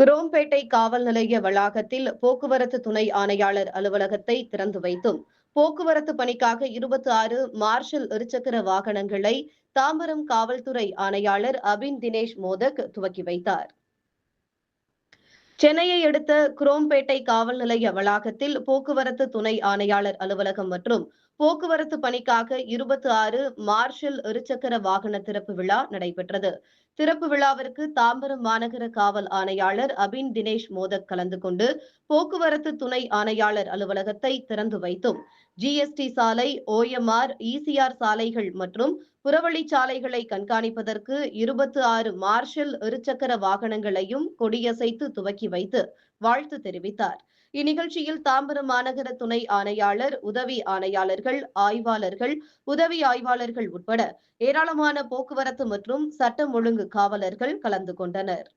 குரோம்பேட்டை காவல் நிலைய வளாகத்தில் போக்குவரத்து துணை ஆணையாளர் அலுவலகத்தை திறந்து வைத்தும் போக்குவரத்து பணிக்காக இருபத்தி ஆறு மார்ஷல் இருசக்கர வாகனங்களை தாம்பரம் காவல்துறை ஆணையாளர் அபின் தினேஷ் மோதக் துவக்கி வைத்தார். சென்னையை அடுத்த குரோம்பேட்டை காவல் நிலைய வளாகத்தில் போக்குவரத்து துணை ஆணையாளர் அலுவலகம் மற்றும் போக்குவரத்து பணிக்காக இருபத்தி ஆறு மார்ஷல் இருசக்கர வாகன திறப்பு விழா நடைபெற்றது. திறப்பு விழாவிற்கு தாம்பரம் மாநகர காவல் ஆணையாளர் அபின் தினேஷ் மோதக் கலந்து கொண்டு போக்குவரத்து துணை ஆணையாளர் அலுவலகத்தை திறந்து வைத்தும் ஜிஎஸ்டி சாலை ஓஎம்ஆர் இசிஆர் சாலைகள் மற்றும் புறவழி சாலைகளை கண்காணிப்பதற்கு இருபத்தி ஆறு மார்ஷல் இருசக்கர வாகனங்களையும் கொடியசைத்து துவக்கி வைத்து வாழ்த்து தெரிவித்தார். இந்நிகழ்ச்சியில் தாம்பரம் மாநகர துணை ஆணையாளர் உதவி ஆணையாளர்கள் ஆய்வாளர்கள் உதவி ஆய்வாளர்கள் உட்பட ஏராளமான போக்குவரத்து மற்றும் சட்டம் ஒழுங்கு காவலர்கள் கலந்து கொண்டனர்.